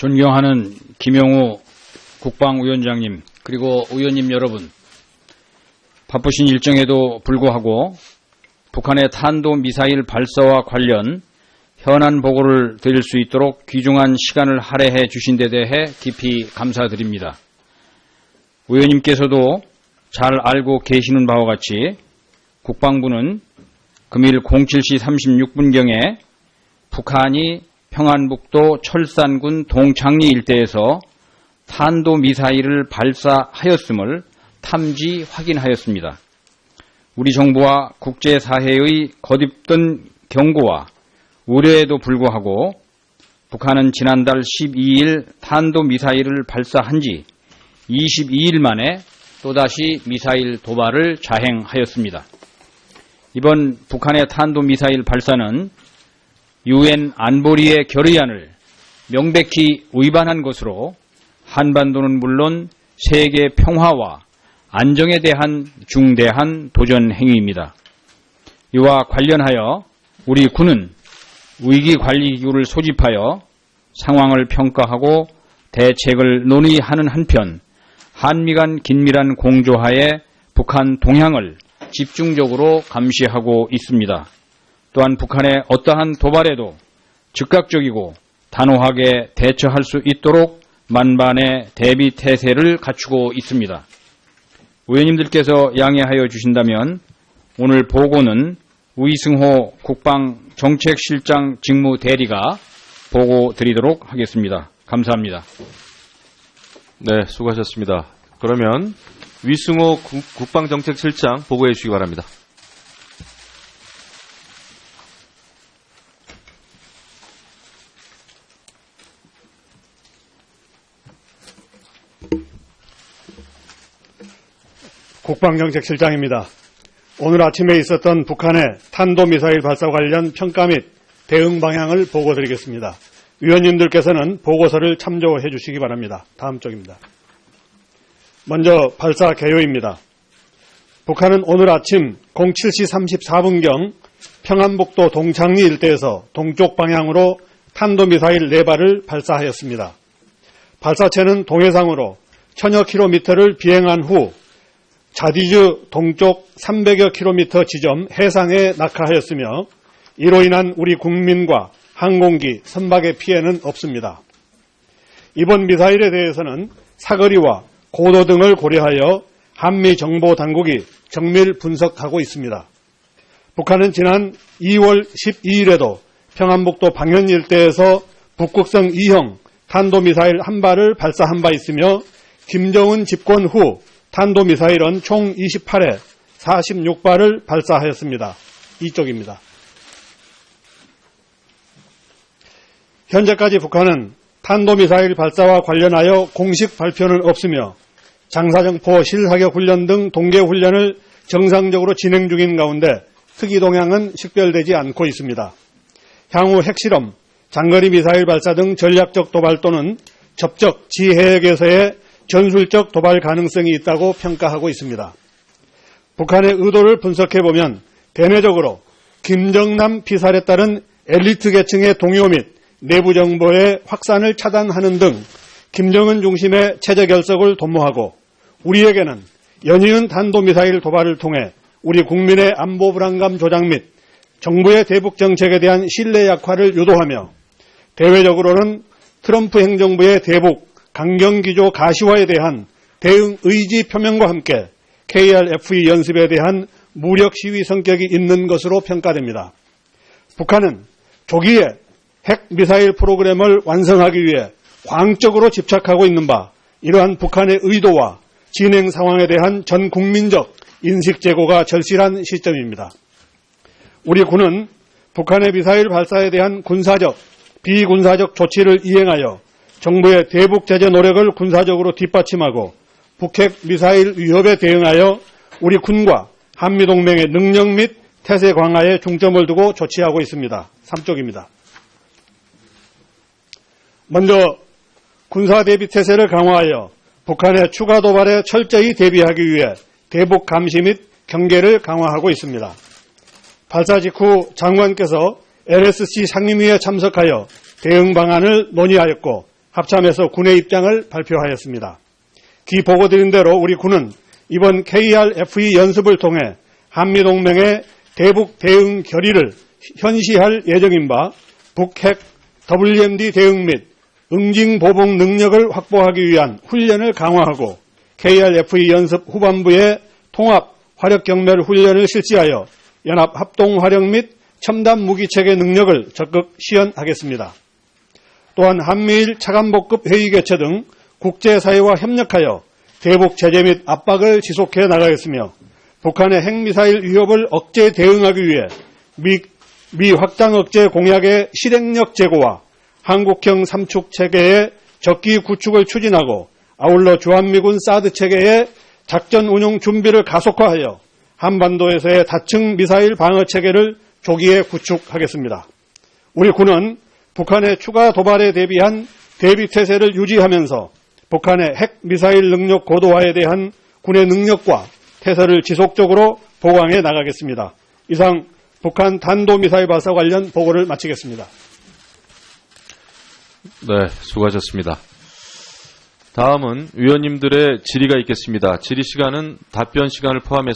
존경하는 김영우 국방위원장님, 그리고 의원님 여러분, 바쁘신 일정에도 불구하고 북한의 탄도미사일 발사와 관련 현안 보고를 드릴 수 있도록 귀중한 시간을 할애해 주신 데 대해 깊이 감사드립니다. 의원님께서도 잘 알고 계시는 바와 같이 국방부는 금일 07시 36분경에 북한이 평안북도 철산군 동창리 일대에서 탄도 미사일을 발사하였음을 탐지 확인하였습니다. 우리 정부와 국제사회의 거듭된 경고와 우려에도 불구하고 북한은 지난달 12일 탄도 미사일을 발사한 지 22일 만에 또다시 미사일 도발을 자행하였습니다. 이번 북한의 탄도 미사일 발사는 유엔 안보리의 결의안을 명백히 위반한 것으로 한반도는 물론 세계 평화와 안정에 대한 중대한 도전 행위입니다. 이와 관련하여 우리 군은 위기관리기구를 소집하여 상황을 평가하고 대책을 논의하는 한편 한미 간 긴밀한 공조하에 북한 동향을 집중적으로 감시하고 있습니다. 또한 북한의 어떠한 도발에도 즉각적이고 단호하게 대처할 수 있도록 만반의 대비 태세를 갖추고 있습니다. 의원님들께서 양해하여 주신다면 오늘 보고는 우이승호 국방정책실장 직무 대리가 보고 드리도록 하겠습니다. 감사합니다. 네, 수고하셨습니다. 그러면 위승호 국- 국방정책실장 보고해 주시기 바랍니다. 국방정책실장입니다. 오늘 아침에 있었던 북한의 탄도미사일 발사 관련 평가 및 대응 방향을 보고드리겠습니다. 위원님들께서는 보고서를 참조해 주시기 바랍니다. 다음 쪽입니다. 먼저 발사 개요입니다. 북한은 오늘 아침 07시 34분경 평안북도 동창리 일대에서 동쪽 방향으로 탄도미사일 4발을 발사하였습니다. 발사체는 동해상으로 천여 킬로미터를 비행한 후 자디즈 동쪽 300여 킬로미터 지점 해상에 낙하하였으며 이로 인한 우리 국민과 항공기, 선박의 피해는 없습니다. 이번 미사일에 대해서는 사거리와 고도 등을 고려하여 한미 정보 당국이 정밀 분석하고 있습니다. 북한은 지난 2월 12일에도 평안북도 방현 일대에서 북극성 2형 탄도미사일 한 발을 발사한 바 있으며 김정은 집권 후 탄도미사일은 총 28회 46발을 발사하였습니다. 이쪽입니다. 현재까지 북한은 탄도미사일 발사와 관련하여 공식 발표는 없으며 장사정포 실사격 훈련 등 동계 훈련을 정상적으로 진행 중인 가운데 특이 동향은 식별되지 않고 있습니다. 향후 핵실험, 장거리 미사일 발사 등 전략적 도발 또는 접적 지해역에서의 전술적 도발 가능성이 있다고 평가하고 있습니다. 북한의 의도를 분석해 보면 대내적으로 김정남 피살에 따른 엘리트 계층의 동요 및 내부 정보의 확산을 차단하는 등 김정은 중심의 체제 결석을 도모하고 우리에게는 연이은 탄도미사일 도발을 통해 우리 국민의 안보 불안감 조장 및 정부의 대북 정책에 대한 신뢰 약화를 유도하며 대외적으로는 트럼프 행정부의 대북 강경기조 가시화에 대한 대응 의지 표명과 함께 KRFE 연습에 대한 무력 시위 성격이 있는 것으로 평가됩니다. 북한은 조기에 핵 미사일 프로그램을 완성하기 위해 광적으로 집착하고 있는 바 이러한 북한의 의도와 진행 상황에 대한 전 국민적 인식 제고가 절실한 시점입니다. 우리 군은 북한의 미사일 발사에 대한 군사적, 비군사적 조치를 이행하여 정부의 대북 제재 노력을 군사적으로 뒷받침하고 북핵 미사일 위협에 대응하여 우리 군과 한미 동맹의 능력 및 태세 강화에 중점을 두고 조치하고 있습니다. 3쪽입니다. 먼저 군사 대비 태세를 강화하여 북한의 추가 도발에 철저히 대비하기 위해 대북 감시 및 경계를 강화하고 있습니다. 발사 직후 장관께서 LSC 상임위에 참석하여 대응 방안을 논의하였고 합참에서 군의 입장을 발표하였습니다. 기 보고 드린 대로 우리 군은 이번 KRFE 연습을 통해 한미동맹의 대북 대응 결의를 현시할 예정인 바 북핵 WMD 대응 및 응징 보복 능력을 확보하기 위한 훈련을 강화하고 KRFE 연습 후반부에 통합 화력 경멸 훈련을 실시하여 연합 합동 화력 및 첨단 무기 체계 능력을 적극 시연하겠습니다. 또한 한미일 차관복급 회의 개최 등 국제사회와 협력하여 대북 제재 및 압박을 지속해 나가겠으며 북한의 핵미사일 위협을 억제 대응하기 위해 미, 미 확장 억제 공약의 실행력 제고와 한국형 삼축 체계의 적기 구축을 추진하고 아울러 주한미군 사드 체계의 작전 운용 준비를 가속화하여 한반도에서의 다층 미사일 방어 체계를 조기에 구축하겠습니다. 우리 군은 북한의 추가 도발에 대비한 대비 태세를 유지하면서 북한의 핵 미사일 능력 고도화에 대한 군의 능력과 태세를 지속적으로 보강해 나가겠습니다. 이상 북한 단도미사일 발사 관련 보고를 마치겠습니다. 네, 수고하셨습니다. 다음은 위원님들의 질의가 있겠습니다. 질의 시간은 답변 시간을 포함해서